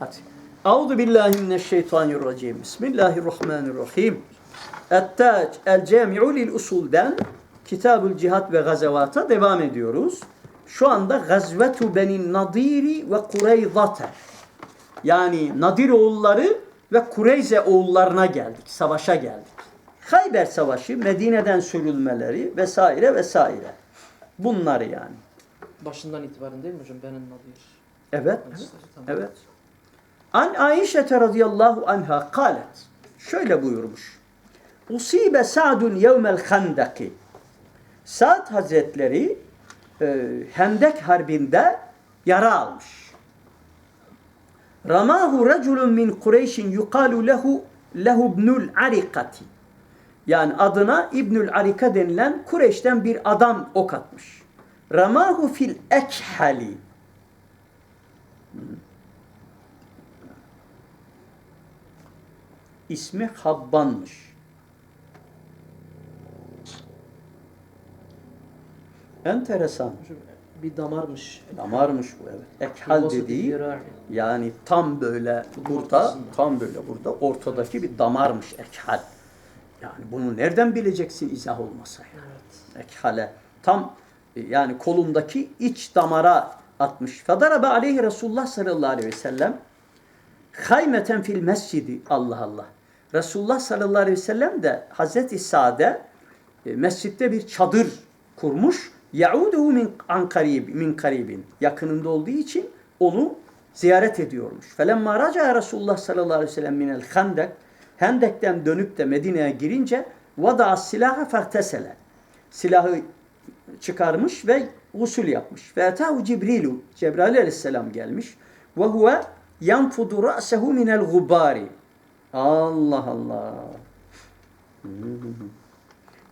Hadi. Euzu billahi mineşşeytanirracim. Bismillahirrahmanirrahim. Et-Tac el-Cami'u lil Usul'den Kitabül Cihat ve Gazavata devam ediyoruz. Şu anda Gazvetu Benin Nadiri ve Kureyzate. Yani Nadir oğulları ve Kureyze oğullarına geldik. Savaşa geldik. Hayber Savaşı, Medine'den sürülmeleri vesaire vesaire. Bunları yani. Başından itibaren değil mi hocam? Benim Nadir. Evet. hadisleri, tamam. Evet. An Ayşe radıyallahu anha kalet. Şöyle buyurmuş. Usibe Sa'dun yevmel handaki. Sa'd Hazretleri e, Hendek Harbi'nde yara almış. Ramahu raculun min Kureyşin yukalu lehu lehu ibnul arikati. Yani adına İbnül Arika denilen Kureyş'ten bir adam ok atmış. Ramahu fil ekhali. İsmi Habban'mış. Enteresan. Bir damarmış. Damarmış bu evet. Ekhal dediği yani tam böyle burada, tam böyle burada ortadaki bir damarmış ekhal. Yani bunu nereden bileceksin izah olmasa yani. Evet. Ekhale. Tam yani kolundaki iç damara atmış. Fadarabe aleyhi Resulullah sallallahu aleyhi ve sellem haymeten fil mescidi. Allah Allah. Resulullah sallallahu aleyhi ve sellem de Hazreti Sa'de e, mescitte bir çadır kurmuş. Yauduhu min an karib, min karibin. Yakınında olduğu için onu ziyaret ediyormuş. Felemma raca Resulullah sallallahu aleyhi ve sellem minel hendek. Hendek'ten dönüp de Medine'ye girince vada silahı fehtesele. Silahı çıkarmış ve usul yapmış. Ve etahu Cibrilu. Cebrail aleyhisselam gelmiş. Ve huve yanfudu ra'sehu minel gubari. Allah Allah.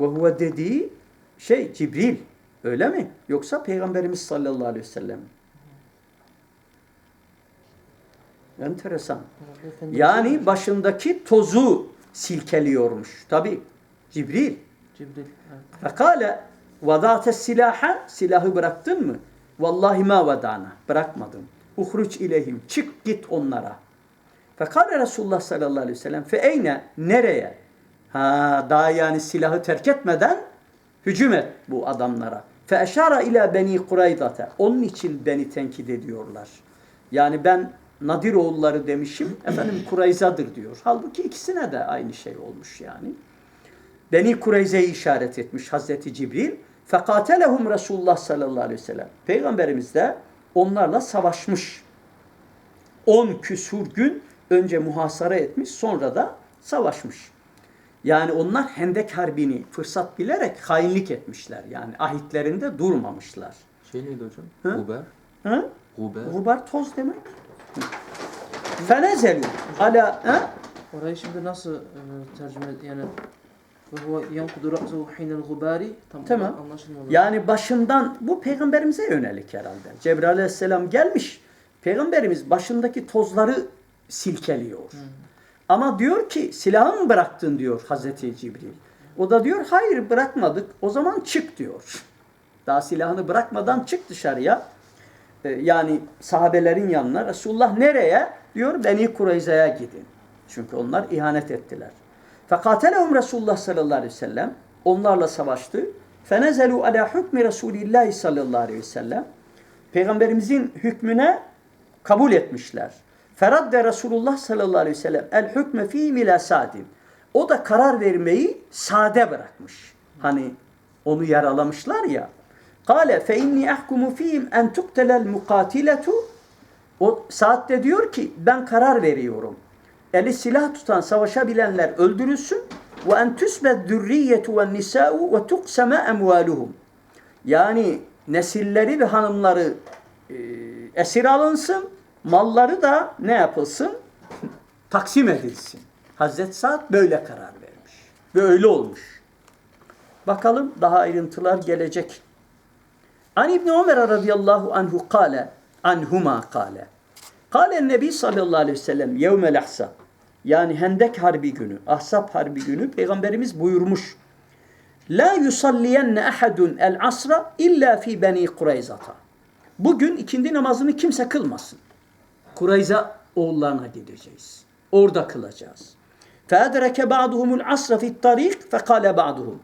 Ve huve dediği şey Cibril. Öyle mi? Yoksa Peygamberimiz sallallahu aleyhi ve sellem. Enteresan. Yani başındaki tozu silkeliyormuş. Tabi Cibril. Cibril. Fekale vadate silaha silahı bıraktın mı? Vallahi ma vadana. Bırakmadım. Uhruç ileyhim. Çık git onlara. Fekale Resulullah sallallahu aleyhi ve sellem fe nereye? Ha daha yani silahı terk etmeden hücum et bu adamlara. Fe eşara ila beni Kureyzate. Onun için beni tenkit ediyorlar. Yani ben Nadir oğulları demişim. Efendim Kureyza'dır diyor. Halbuki ikisine de aynı şey olmuş yani. Beni Kureyze'yi işaret etmiş Hazreti Cibril. Fekatelehum Resulullah sallallahu aleyhi ve sellem. Peygamberimiz de onlarla savaşmış. 10 küsur gün önce muhasara etmiş sonra da savaşmış. Yani onlar Hendek Harbi'ni fırsat bilerek hainlik etmişler. Yani ahitlerinde durmamışlar. Şey neydi hocam? Hı? Guber. Hı? Guber. Gubar toz demek. Fenezelu ala ha? Orayı şimdi nasıl e, tercüme yani Tamam. Yani başından bu peygamberimize yönelik herhalde. Cebrail aleyhisselam gelmiş. Peygamberimiz başındaki tozları silkeliyor. Ama diyor ki silahı mı bıraktın diyor Hazreti Cibril. O da diyor hayır bırakmadık. O zaman çık diyor. Daha silahını bırakmadan çık dışarıya. Ee, yani sahabelerin yanına. Resulullah nereye? Diyor Beni Kureyza'ya gidin. Çünkü onlar ihanet ettiler. Fekatelehum Resulullah sallallahu aleyhi ve sellem. Onlarla savaştı. Fenezelu ala hükmü Resulillahi sallallahu aleyhi ve sellem. Peygamberimizin hükmüne kabul etmişler. Feradde Resulullah sallallahu aleyhi ve sellem el hükme fi mila sadin. O da karar vermeyi sade bırakmış. Hani onu yaralamışlar ya. Kale fe inni ahkumu fihim en tuktelel mukatiletu. O saatte diyor ki ben karar veriyorum. Eli silah tutan savaşabilenler öldürülsün ve en tusbed zürriyetu ve nisa'u ve tukseme emvaluhum. Yani nesilleri ve hanımları e, esir alınsın, malları da ne yapılsın? Taksim edilsin. Hazreti Sa'd böyle karar vermiş. Ve öyle olmuş. Bakalım daha ayrıntılar gelecek. An İbn Ömer radıyallahu anhu kale, anhuma kale. Kale Nebi sallallahu aleyhi ve sellem yevmel ahsab. Yani Hendek Harbi günü, Ahzab Harbi günü Peygamberimiz buyurmuş. La yusalliyenne ahadun el asra illa fi beni Kureyzata. Bugün ikindi namazını kimse kılmasın. Kureyza oğullarına gideceğiz. Orada kılacağız. فَاَدْرَكَ بَعْضُهُمُ الْعَصْرَ فِي الطَّرِيقِ فَقَالَ بَعْضُهُم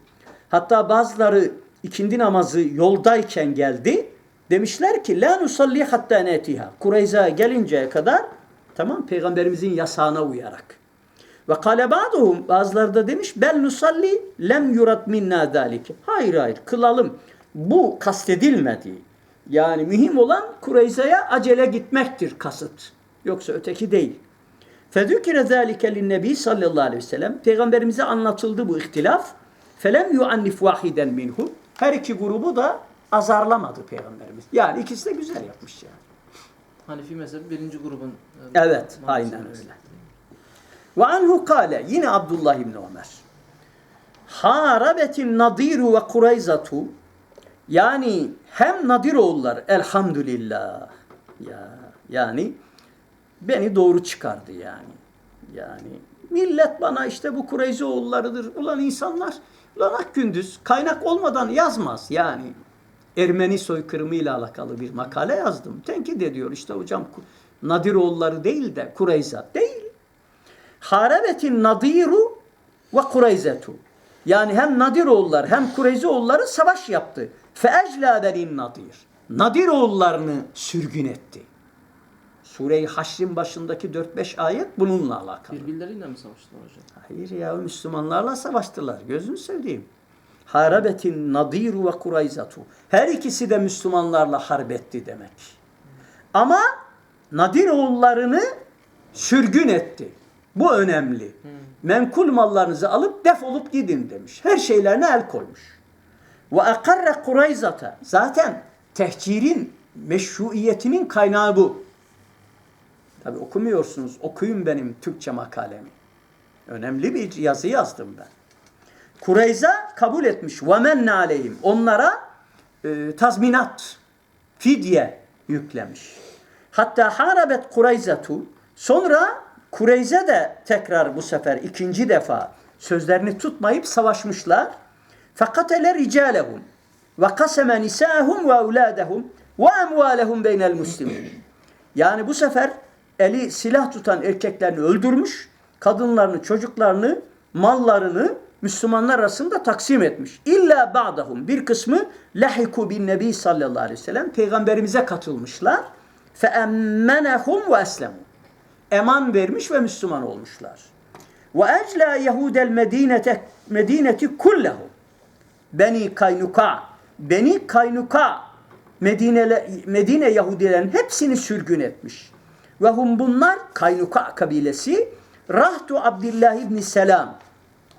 Hatta bazıları ikindi namazı yoldayken geldi. Demişler ki la nusalli hatta netiha. Kureyza'ya gelinceye kadar tamam peygamberimizin yasağına uyarak. Ve kale ba'duhum bazıları da demiş bel nusalli lem yurat minna zalike. Hayır hayır kılalım. Bu kastedilmedi. Yani mühim olan Kureyza'ya acele gitmektir kasıt. Yoksa öteki değil. Fedükire zâlike linnebi sallallahu aleyhi ve sellem. Peygamberimize anlatıldı bu ihtilaf. Felem yuannif vahiden minhu. Her iki grubu da azarlamadı Peygamberimiz. Yani ikisi de güzel yapmış yani. Hanefi mezhebi birinci grubun. e, Evet, aynen öyle. Ve anhu kâle yine Abdullah İbni Ömer. Harabetin nadiru ve kureyzatu yani hem Nadiroğullar elhamdülillah ya yani beni doğru çıkardı yani. Yani millet bana işte bu Kureyze oğullarıdır. Ulan insanlar ulan ak gündüz kaynak olmadan yazmaz yani. Ermeni soykırımı ile alakalı bir makale yazdım. Tenkit ediyor işte hocam Nadiroğulları değil de Kureyza değil. Harabetin Nadiru ve Kureyzetu. Yani hem Nadiroğullar hem Kureyzeoğulları savaş yaptı. Feecla benin Nadir. Nadiroğullarını sürgün etti. Sure-i Haşr'in başındaki 4-5 ayet bununla alakalı. Birbirleriyle mi savaştılar hocam? Hayır ya Müslümanlarla savaştılar. Gözünü seveyim. Harabetin Nadiru ve Kurayzatu. Her ikisi de Müslümanlarla harbetti demek. Ama Nadir oğullarını sürgün etti. Bu önemli. Menkul mallarınızı alıp defolup gidin demiş. Her şeylerine el koymuş. Ve akarre Kurayzata. Zaten tehcirin meşruiyetinin kaynağı bu. Tabi okumuyorsunuz. Okuyun benim Türkçe makalemi. Önemli bir yazı yazdım ben. Kureyza kabul etmiş. وَمَنَّ aleyhim. Onlara e, tazminat, fidye yüklemiş. Hatta harabet Kureyzatu. Sonra Kureyze de tekrar bu sefer ikinci defa sözlerini tutmayıp savaşmışlar. فَقَتَلَ رِجَالَهُمْ وَقَسَمَ نِسَاهُمْ وَاُولَادَهُمْ وَاَمْوَالَهُمْ بَيْنَ الْمُسْلِمِينَ Yani bu sefer eli silah tutan erkeklerini öldürmüş, kadınlarını, çocuklarını, mallarını Müslümanlar arasında taksim etmiş. İlla ba'dahum bir kısmı lahiku bin nebi sallallahu aleyhi ve sellem peygamberimize katılmışlar. Fe emmenehum ve eslemu. Eman vermiş ve Müslüman olmuşlar. Ve ecla yehudel medinete medineti kullehu. Beni Kaynuka, Beni Kaynuka Medine, Medine Yahudilerin hepsini sürgün etmiş. Ve hum bunlar Kaynuka kabilesi Rahtu Abdullah ibn Selam.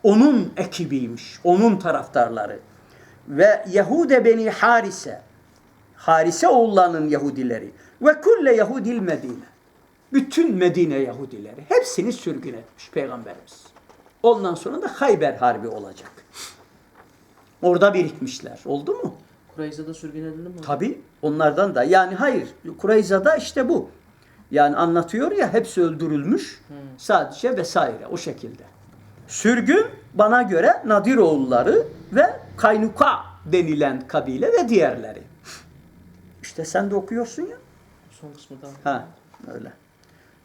Onun ekibiymiş, onun taraftarları. Ve Yahude Beni Harise, Harise oğullarının Yahudileri. Ve kulle Yahudil Medine. Bütün Medine Yahudileri. Hepsini sürgün etmiş Peygamberimiz. Ondan sonra da Hayber Harbi olacak. Orada birikmişler. Oldu mu? Kureyza'da sürgün edildi mi? Tabi onlardan da. Yani hayır Kureyza'da işte bu. Yani anlatıyor ya hepsi öldürülmüş. Sadece vesaire o şekilde. Sürgün bana göre Nadiroğulları ve Kaynuka denilen kabile ve diğerleri. İşte sen de okuyorsun ya. Son kısmı daha. Ha öyle.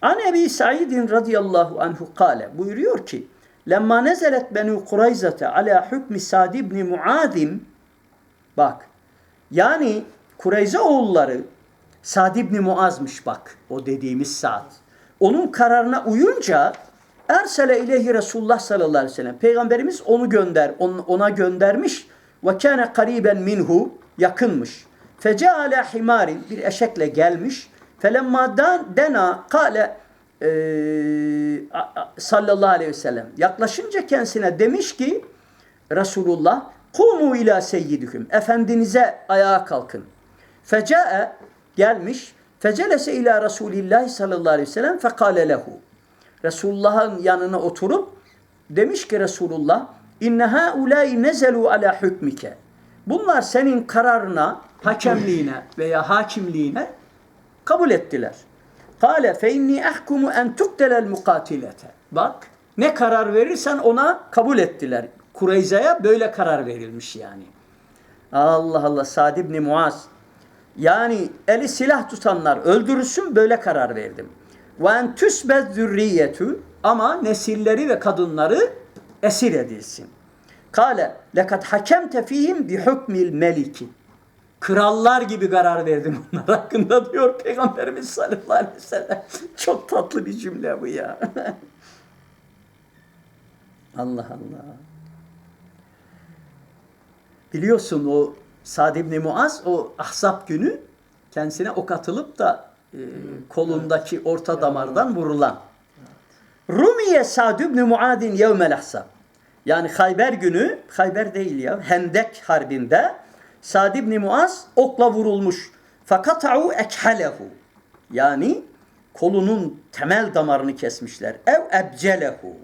An Ebi Sa'idin radıyallahu anhu kale buyuruyor ki Lemma nezelet benu Kureyzete ala hükmü Sa'd ibn Muadim bak yani Kureyze oğulları Sa'd ibn Muaz'mış bak o dediğimiz Sa'd. Onun kararına uyunca Ersele ileyhi Resulullah sallallahu aleyhi ve sellem. Peygamberimiz onu gönder, on- ona göndermiş. Ve kâne kariben minhu yakınmış. Feceale himarin bir eşekle gelmiş. Felemma dena kale a- sallallahu aleyhi ve sellem. Yaklaşınca kendisine demiş ki Resulullah kumu ila seyyidüküm. Efendinize ayağa kalkın. Fecae gelmiş. Fecelese ila Resulillahi sallallahu aleyhi ve sellem fekale lehu. Resulullah'ın yanına oturup demiş ki Resulullah inne haulâi nezelu ala hükmike. Bunlar senin kararına, hakemliğine veya hakimliğine kabul ettiler. Kale fe inni ahkumu en tuktelel mukatilete. Bak ne karar verirsen ona kabul ettiler. Kureyza'ya böyle karar verilmiş yani. Allah Allah Sa'd ibn Muaz. Yani eli silah tutanlar öldürülsün böyle karar verdim. ve en tusbez zürriyetu ama nesilleri ve kadınları esir edilsin. Kale lekad hakemte fihim bi hukmil meliki. Krallar gibi karar verdim onlar hakkında diyor Peygamberimiz sallallahu aleyhi ve sellem. Çok tatlı bir cümle bu ya. Allah Allah. Biliyorsun o Sa'd ibn Muaz o Ahzab günü kendisine ok atılıp da e, kolundaki orta damardan vurulan. Rumiye Sa'd ibn Muad'in yevmel Ahzab. Yani Hayber günü, Hayber değil ya, Hendek harbinde Sa'd ibn Muaz okla vurulmuş. Fakata'u ekhalehu. Yani kolunun temel damarını kesmişler. Ev ebcelehu.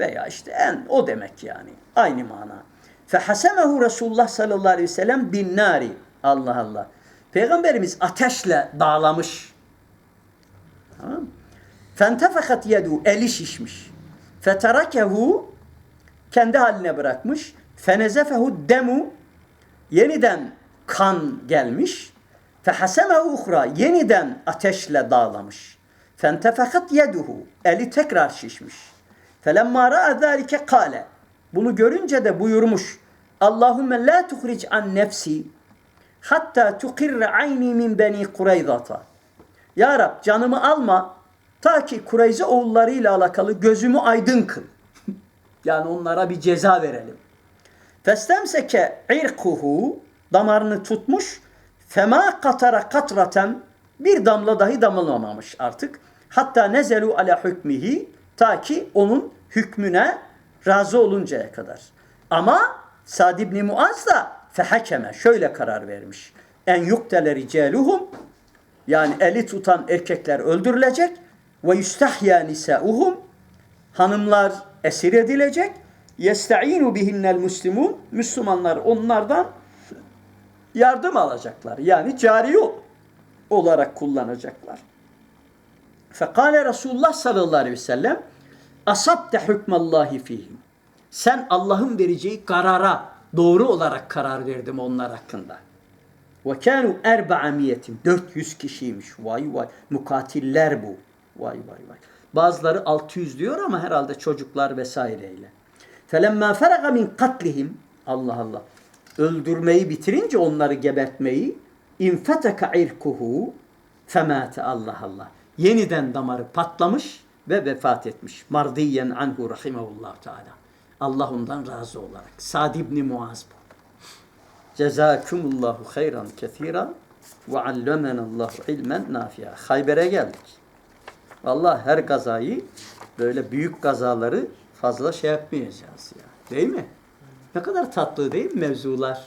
Veya işte en o demek yani. Aynı mana. Fehasemehu Resulullah sallallahu aleyhi ve sellem bin nari. Allah Allah. Peygamberimiz ateşle bağlamış. Tamam? Fentefekat yedu. Eli şişmiş. Feterakehu kendi haline bırakmış. Fenezefehu demu yeniden kan gelmiş. Fehasemehu uhra yeniden ateşle dağlamış. Fentefekat yeduhu eli tekrar şişmiş. Felemma ra'a zâlike kâle bunu görünce de buyurmuş. Allahümme la tuhric an nefsi hatta tukirre ayni min beni Kureyzata. Ya Rab canımı alma ta ki Kureyze oğullarıyla alakalı gözümü aydın kıl. yani onlara bir ceza verelim. Festemseke irkuhu damarını tutmuş. Fema katara katraten bir damla dahi damlamamış artık. Hatta nezelu ala hükmihi ta ki onun hükmüne razı oluncaya kadar. Ama Sad ibn Muaz da fehakeme şöyle karar vermiş. En yuktele ricaluhum yani eli tutan erkekler öldürülecek ve yustahya nisauhum hanımlar esir edilecek. Yesta'inu bihinnel muslimun Müslümanlar onlardan yardım alacaklar. Yani cari olarak kullanacaklar. Fekale Resulullah sallallahu aleyhi ve sellem asabte hükmallahi fihim. Sen Allah'ın vereceği karara doğru olarak karar verdim onlar hakkında. Ve kanu erba'amiyetin. 400 kişiymiş. Vay vay. Mukatiller bu. Vay vay vay. Bazıları 600 diyor ama herhalde çocuklar vesaireyle. Felemma feraga min katlihim. Allah Allah. Öldürmeyi bitirince onları gebertmeyi infeteka irkuhu femate Allah Allah. Yeniden damarı patlamış ve vefat etmiş. Mardiyen anhu rahimahullah teala. Allah ondan razı olarak. Sa'd ibn Muaz bu. Cezakumullahu hayran kethira ve allemenallahu ilmen nafi'a. Hayber'e geldik. Vallahi her gazayı böyle büyük gazaları fazla şey yapmayacağız ya. Değil mi? Ne kadar tatlı değil mi mevzular?